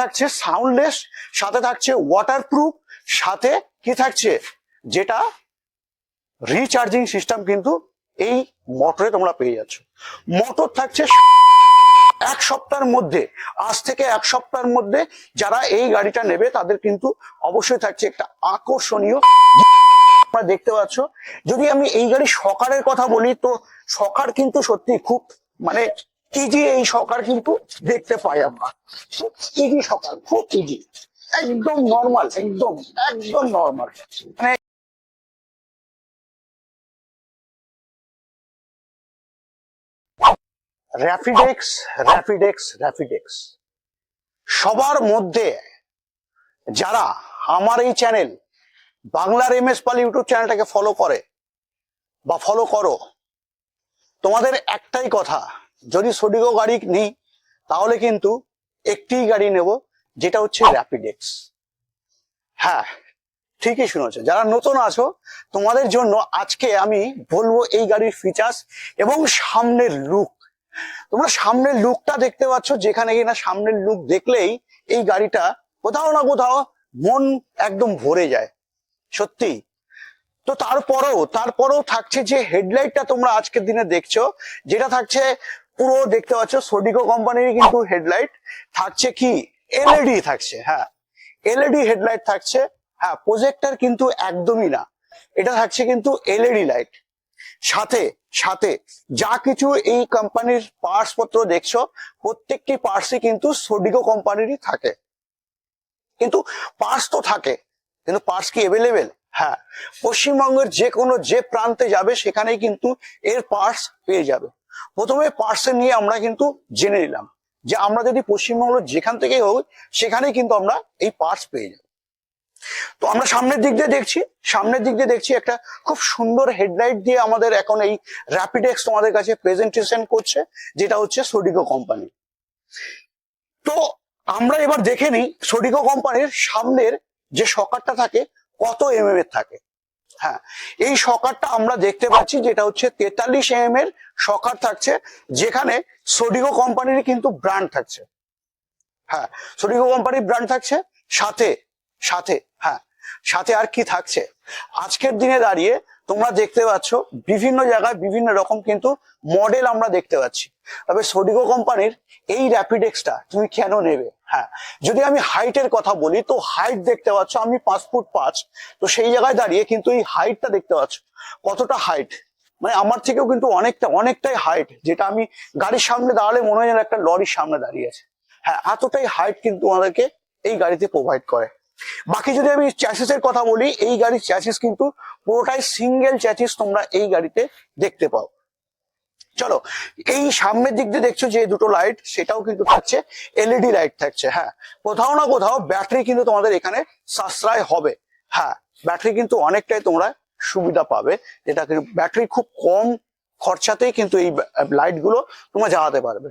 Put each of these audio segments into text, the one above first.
থাকছে সাউন্ডলেস সাথে থাকছে ওয়াটারপ্রুফ সাথে কি থাকছে? যেটা রিচার্জিং সিস্টেম কিন্তু এই মোটরে তোমরা পেয়ে যাচ্ছ। মোটর থাকছে এক সপ্তাহের মধ্যে, আজ থেকে এক সপ্তাহের মধ্যে যারা এই গাড়িটা নেবে, তাদের কিন্তু অবশ্যই থাকছে একটা আকর্ষণীয় তোমরা দেখতে পাচ্ছ। যদি আমি এই গাড়ি সকারের কথা বলি, তো সকার কিন্তু সত্যি খুব মানে ইজি এই সকার কিন্তু দেখতে পাই আমরা। ইজি সকার খুব ইজি একদম নর্মাল একদম একদম নর্মাল মানে র্যাপিডেক্স র্যাপিডেক্স র্যাপিডেক্স সবার মধ্যে যারা আমার এই চ্যানেল বাংলার এম এস পাল ইউটিউব চ্যানেলটাকে ফলো করে বা ফলো করো, তোমাদের একটাই কথা যদি সডিগো গাড়ি নিই, তাহলে কিন্তু একটি গাড়ি নেব, যেটা হচ্ছে র্যাপিডেক্স হ্যাঁ ঠিকই শুনেছো। যারা নতুন আছো, তোমাদের জন্য আজকে আমি বলব এই গাড়ির ফিচার্স এবং সামনের লুক তোমরা সামনের লুকটা দেখতে পাচ্ছ, যেখানে কিনা সামনের লুক দেখলেই এই গাড়িটা কোথাও না কোথাও মন একদম ভরে যায়। সত্যি? তো তারপরেও তারপরেও থাকছে যে হেডলাইটটা তোমরা আজকের দিনে দেখছ, যেটা থাকছে পুরো দেখতে পাচ্ছ সোডিকো কোম্পানির কিন্তু হেডলাইট থাকছে কি? এলইডি থাকছে হ্যাঁ। এলইডি হেডলাইট থাকছে হ্যাঁ প্রজেক্টর কিন্তু একদমই না। এটা থাকছে কিন্তু এলইডি লাইট সাথে সাথে যা কিছু এই কোম্পানির পার্টস পত্র দেখছ, প্রত্যেকটি পার্টসই কিন্তু সোডিকো কোম্পানিরই থাকে। কিন্তু পার্টস তো থাকে, কিন্তু পার্টস কি এভেলেবেল হ্যাঁ পশ্চিমবঙ্গের যে কোনো যে প্রান্তে যাবে, সেখানেই কিন্তু এর পার্টস পেয়ে যাবে। প্রথমে পার্টস নিয়ে আমরা কিন্তু জেনে নিলাম যে আমরা যদি পশ্চিমবঙ্গ যেখান থেকেই হোক, সেখানেই কিন্তু আমরা এই পার্টস পেয়ে যাব। তো আমরা সামনের দিক দিয়ে দেখছি, সামনের দিক দিয়ে দেখছি একটা খুব সুন্দর হেডলাইট দিয়ে আমাদের এখন এই র্যাপিডেক্স তোমাদের কাছে প্রেজেন্টেশন করছে, যেটা হচ্ছে সোডিকো কোম্পানি তো আমরা এবার দেখে নিই সোডিকো কোম্পানির সামনের যে সকারটা থাকে, কত এম এর থাকে। হ্যাঁ এই সকারটা আমরা দেখতে পাচ্ছি যেটা হচ্ছে তেতাল্লিশ এম এর সকার থাকছে, যেখানে সোডিগো কোম্পানির কিন্তু ব্র্যান্ড থাকছে। হ্যাঁ সোডিগো কোম্পানির ব্র্যান্ড থাকছে, সাথে সাথে হ্যাঁ সাথে আর কি থাকছে? আজকের দিনে দাঁড়িয়ে তোমরা দেখতে পাচ্ছ, বিভিন্ন জায়গায় বিভিন্ন রকম কিন্তু মডেল আমরা দেখতে পাচ্ছি। তবে সোডিকো কোম্পানির এই র্যাপিডেক্সটা তুমি কেন নেবে? হ্যাঁ যদি আমি হাইটের কথা বলি, তো হাইট দেখতে পাচ্ছ, আমি পাঁচ ফুট পাঁচ, তো সেই জায়গায় দাঁড়িয়ে কিন্তু এই হাইটটা দেখতে পাচ্ছ। কতটা হাইট মানে আমার থেকেও কিন্তু অনেকটা, অনেকটাই হাইট যেটা আমি গাড়ির সামনে দাঁড়ালে মনে হয় যেন একটা লরির সামনে দাঁড়িয়ে আছে। হ্যাঁ এতটাই হাইট কিন্তু আমাদেরকে এই গাড়িতে প্রোভাইড করে। বাকি যদি আমি চ্যাসিস এর কথা বলি, এই গাড়ির চ্যাসিস কিন্তু পুরোটাই সিঙ্গেল চ্যাসিস তোমরা এই গাড়িতে দেখতে পাও। চলো, এই সামনের দিক দিয়ে দেখছ যে দুটো লাইট সেটাও কিন্তু থাকছে এলইডি লাইট থাকছে হ্যাঁ। কোথাও না কোথাও ব্যাটারি কিন্তু তোমাদের এখানে সাশ্রয় হবে হ্যাঁ। ব্যাটারি কিন্তু অনেকটাই তোমরা সুবিধা পাবে, যেটা ব্যাটারি খুব কম খরচাতেই কিন্তু এই লাইটগুলো তোমরা জ্বালাতে পারবে।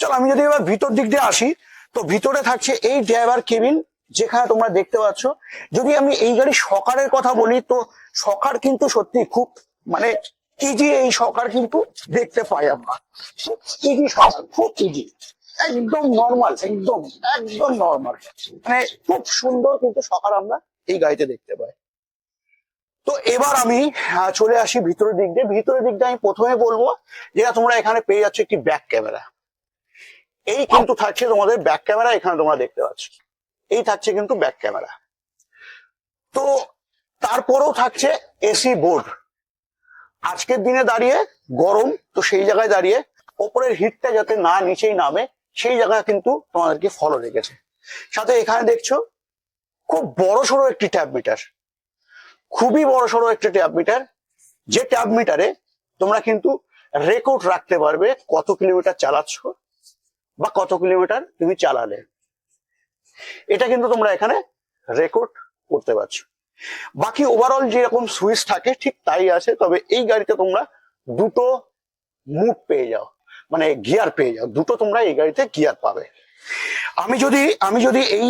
চলো, আমি যদি এবার ভিতর দিক দিয়ে আসি, তো ভিতরে থাকছে এই ড্রাইভার কেবিন যেখানে তোমরা দেখতে পাচ্ছ। যদি আমি এই গাড়ি সকারের কথা বলি, তো সকার কিন্তু সত্যি খুব মানে ইজি এই সকার কিন্তু দেখতে পাই আমরা। ইজি সকার, খুব ইজি একদম নর্মাল একদম একদম নর্মাল মানে খুব সুন্দর কিন্তু সকার আমরা এই গাড়িতে দেখতে পাই। তো এবার আমি চলে আসি ভিতরের দিক দিয়ে। ভিতরের দিক দিয়ে আমি প্রথমে বলব যেটা তোমরা এখানে পেয়ে যাচ্ছ একটি ব্যাক ক্যামেরা এই কিন্তু থাকছে তোমাদের ব্যাক ক্যামেরা এখানে তোমরা দেখতে পাচ্ছ। এই থাকছে কিন্তু ব্যাক ক্যামেরা তো তারপরেও থাকছে এসি বোর্ড আজকের দিনে দাঁড়িয়ে গরম, তো সেই জায়গায় দাঁড়িয়ে ওপরের হিটটা যাতে না নিচেই নামে, সেই জায়গায় কিন্তু তোমাদেরকে ফলো রেখেছে। সাথে এখানে দেখছ, খুব বড় সড়ো একটি ট্যাব মিটার খুবই বড় সড়ো একটি ট্যাব মিটার যে ট্যাব মিটারে তোমরা কিন্তু রেকর্ড রাখতে পারবে কত কিলোমিটার চালাচ্ছ বা কত কিলোমিটার তুমি চালালে। এটা কিন্তু তোমরা এখানে রেকর্ড করতে পারছ। বাকি ওভারঅল যেরকম সুইচ থাকে, ঠিক তাই আছে, তবে এই গাড়িতে তোমরা দুটো মুভ পেয়ে যাও মানে গিয়ার পেয়ে যাও, দুটো তোমরা এই গাড়িতে গিয়ার পাবে। আমি যদি আমি যদি এই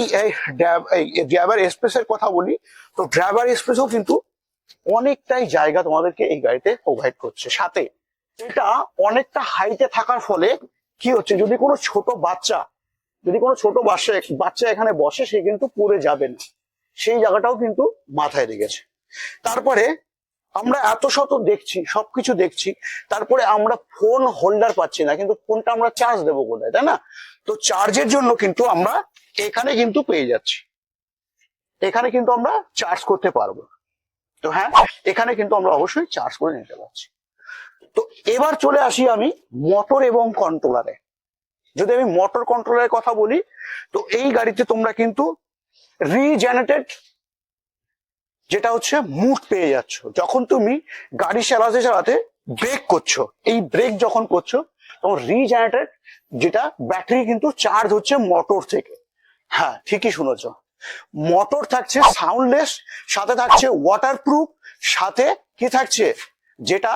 ড্রাইভার এক্সপ্রেস এর কথা বলি, তো ড্রাইভার এক্সপ্রেসও কিন্তু অনেকটাই জায়গা তোমাদেরকে এই গাড়িতে প্রোভাইড করছে। সাথে এটা অনেকটা হাইটে থাকার ফলে কি হচ্ছে, যদি কোনো ছোট বাচ্চা যদি কোনো ছোট বাচ্চা বাচ্চা এখানে বসে, সে কিন্তু পড়ে যাবে না। সেই জায়গাটাও কিন্তু মাথায় রেখেছে। তারপরে আমরা এত শত দেখছি, সবকিছু দেখছি, তারপরে আমরা ফোন হোল্ডার পাচ্ছি না, কিন্তু ফোনটা আমরা চার্জ দেবো কোথায়, তাই না? তো চার্জের জন্য কিন্তু আমরা এখানে কিন্তু পেয়ে যাচ্ছি। এখানে কিন্তু আমরা চার্জ করতে পারব। তো হ্যাঁ এখানে কিন্তু আমরা অবশ্যই চার্জ করে নিতে পারছি। তো এবার চলে আসি আমি মোটর এবং কন্ট্রোলারে। যদি আমি মোটর কন্ট্রোলের কথা বলি, তো এই গাড়িতে তোমরা কিন্তু রিজেনারেটেড যেটা হচ্ছে মুড পেয়ে যাচ্ছ। যখন তুমি গাড়ি চালাতে চালাতে ব্রেক করছ, এই ব্রেক যখন করছ, তখন রিজেনারেটেড যেটা ব্যাটারি কিন্তু চার্জ হচ্ছে মোটর থেকে। হ্যাঁ ঠিকই শুনেছ। মোটর থাকছে সাউন্ডলেস সাথে থাকছে ওয়াটারপ্রুফ সাথে কি থাকছে? যেটা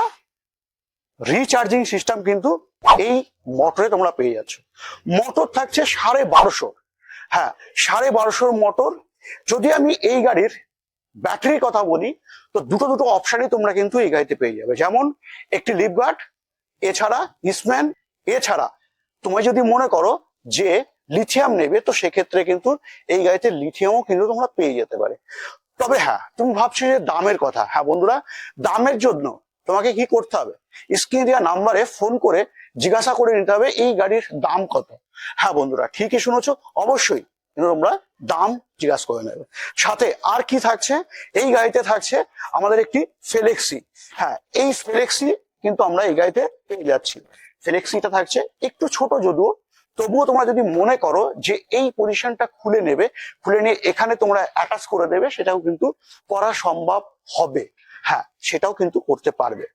রিচার্জিং সিস্টেম কিন্তু এই মোটরে তোমরা পেয়ে যাচ্ছ। মোটর থাকছে সাড়ে বারোশো। হ্যাঁ সাড়ে বারোশোর মোটর। যদি আমি এই গাড়ির ব্যাটারির কথা বলি, তো দুটো দুটো অপশনই তোমরা কিন্তু এই গাড়িতে পেয়ে যাবে। যেমন একটি লিপগার্ড এছাড়া ইসম্যান এছাড়া তুমি যদি মনে করো যে লিথিয়াম নেবে, তো সেক্ষেত্রে কিন্তু এই গাড়িতে লিথিয়ামও কিন্তু তোমরা পেয়ে যেতে পারে। তবে হ্যাঁ তুমি ভাবছ যে দামের কথা। হ্যাঁ বন্ধুরা, দামের জন্য তোমাকে কি করতে হবে? স্ক্রিনে দেওয়া নাম্বারে ফোন করে জিজ্ঞাসা করে নিতে হবে, এই গাড়ির দাম কত? হ্যাঁ বন্ধুরা, ঠিকই শুনেছো, অবশ্যই তোমরা দাম জিজ্ঞাসা করে নেবে। সাথে আর কি থাকছে? এই গাড়িতে থাকছে আমাদের একটি ফেলেক্সি হ্যাঁ এই ফেলেক্সি কিন্তু আমরা এই গাড়িতে পেয়ে যাচ্ছি। ফেলেক্সিটা থাকছে একটু ছোট যদিও, তবুও তোমরা যদি মনে করো যে এই পজিশনটা খুলে নেবে, খুলে নিয়ে এখানে তোমরা অ্যাটাচ করে দেবে, সেটাও কিন্তু করা সম্ভব হবে। হ্যাঁ সেটাও কিন্তু করতে পারবে।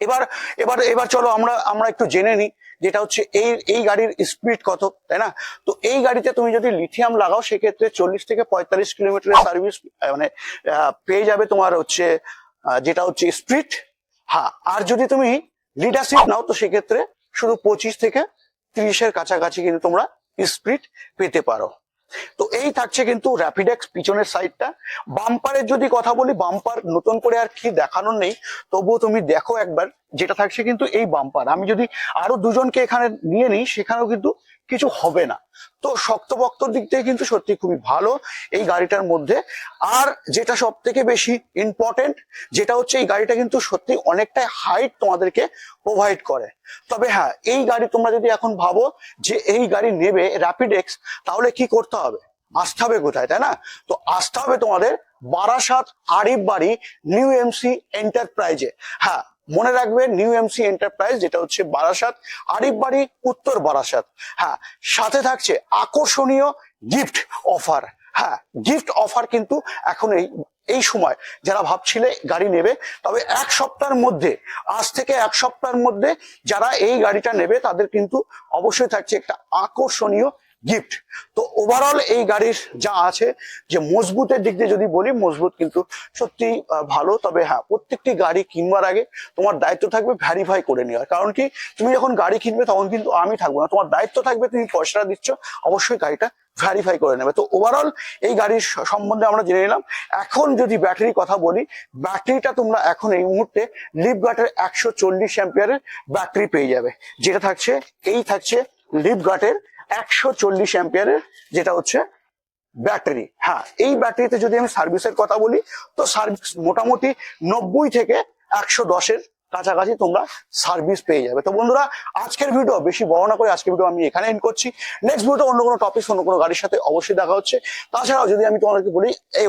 এবার এবার এবার চলো আমরা আমরা একটু জেনে নিই যেটা হচ্ছে এই এই গাড়ির স্পিড কত, তাই না? তো এই গাড়িতে তুমি যদি লিথিয়াম লাগাও, সেক্ষেত্রে চল্লিশ থেকে পঁয়তাল্লিশ কিলোমিটারের সার্ভিস মানে পেয়ে যাবে তোমার হচ্ছে যেটা হচ্ছে স্পিড হ্যাঁ আর যদি তুমি লিডারশিপ নাও, তো সেক্ষেত্রে শুধু পঁচিশ থেকে তিরিশের কাছাকাছি কিন্তু তোমরা স্পিড পেতে পারো। তো এই থাকছে কিন্তু র্যাপিডেক্স পিছনের সাইডটা বাম্পারের যদি কথা বলি বাম্পার নতুন করে আর কি দেখানোর নেই, তবুও তুমি দেখো একবার। যেটা থাকছে কিন্তু এই বাম্পার আমি যদি আরও দুজনকে এখানে নিয়ে নিই, সেখানেও কিন্তু কিছু হবে না। তো শক্তপক্তর দিক থেকে কিন্তু সত্যি খুবই ভালো এই গাড়িটার মধ্যে। আর যেটা সব থেকে বেশি ইম্পর্টেন্ট যেটা হচ্ছে এই গাড়িটা কিন্তু সত্যি অনেকটাই হাইট তোমাদেরকে প্রোভাইড করে। তবে হ্যাঁ এই গাড়ি তোমরা যদি এখন ভাবো যে এই গাড়ি নেবে র্যাপিড এক্স তাহলে কি করতে হবে? আসতে হবে কোথায়, তাই না? তো আসতে হবে তোমাদের বারাসাত আরিফ বাড়ি নিউ এমসি এন্টারপ্রাইজে হ্যাঁ মনে রাখবে নিউ এমসি এন্টারপ্রাইজ যেটা হচ্ছে বারাসাত, আরিফ বাড়ি, উত্তর বারাসাত। হ্যাঁ সাথে থাকছে আকর্ষণীয় গিফট অফার হ্যাঁ গিফট অফার কিন্তু এখন এই এই সময় যারা ভাবছিলে গাড়ি নেবে, তবে এক সপ্তাহের মধ্যে, আজ থেকে এক সপ্তাহের মধ্যে যারা এই গাড়িটা নেবে, তাদের কিন্তু অবশ্যই থাকছে একটা আকর্ষণীয় গিফট তো ওভারঅল এই গাড়ির যা আছে, যে মজবুতের দিক দিয়ে যদি বলি, মজবুত কিন্তু সত্যি ভালো। তবে হ্যাঁ প্রত্যেকটি গাড়ি কিনবার আগে তোমার দায়িত্ব থাকবে ভ্যারিফাই করে নেওয়ার। কারণ কি, তুমি যখন গাড়ি কিনবে, তখন কিন্তু আমি থাকব না। তোমার দায়িত্ব থাকবে, তুমি পয়সাটা দিচ্ছ, অবশ্যই গাড়িটা ভ্যারিফাই করে নেবে। তো ওভারঅল এই গাড়ির সম্বন্ধে আমরা জেনে নিলাম। এখন যদি ব্যাটারির কথা বলি ব্যাটারিটা তোমরা এখন এই মুহূর্তে লিপগার্টের একশো চল্লিশ অ্যাম্পিয়ারের ব্যাটারি পেয়ে যাবে। যেটা থাকছে, এই থাকছে লিপগার্টের একশো চল্লিশ অ্যাম্পিয়ারের যেটা হচ্ছে ব্যাটারি। হ্যাঁ এই ব্যাটারিতে যদি আমি সার্ভিসের কথা বলি, তো সার্ভিস মোটামুটি নব্বই থেকে একশো দশের কাছাকাছি তোমরা সার্ভিস পেয়ে যাবে। তো বন্ধুরা, আজকের ভিডিও বেশি বড় না করে আজকের ভিডিও আমি এখানে এন্ড করছি। নেক্সট ভিডিও অন্য কোনো টপিক অন্য কোনো গাড়ির সাথে অবশ্যই দেখা হচ্ছে। তাছাড়াও যদি আমি তোমাদেরকে বলি, এই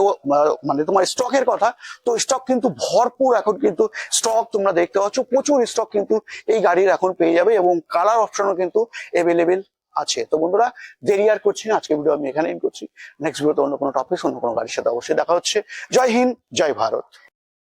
মানে তোমার স্টকের কথা, তো স্টক কিন্তু ভরপুর এখন কিন্তু স্টক তোমরা দেখতে পাচ্ছ। প্রচুর স্টক কিন্তু এই গাড়ির এখন পেয়ে যাবে এবং কালার অপশনও কিন্তু এভেলেবেল আছে। তো বন্ধুরা, দেরি আর করছি না আজকে ভিডিও আমি এখানে করছি। নেক্সট ভিডিওতে অন্য কোনো টপিক অন্য কোনো গাড়ির সাথে অবশ্যই দেখা হচ্ছে। জয় হিন্দ, জয় ভারত।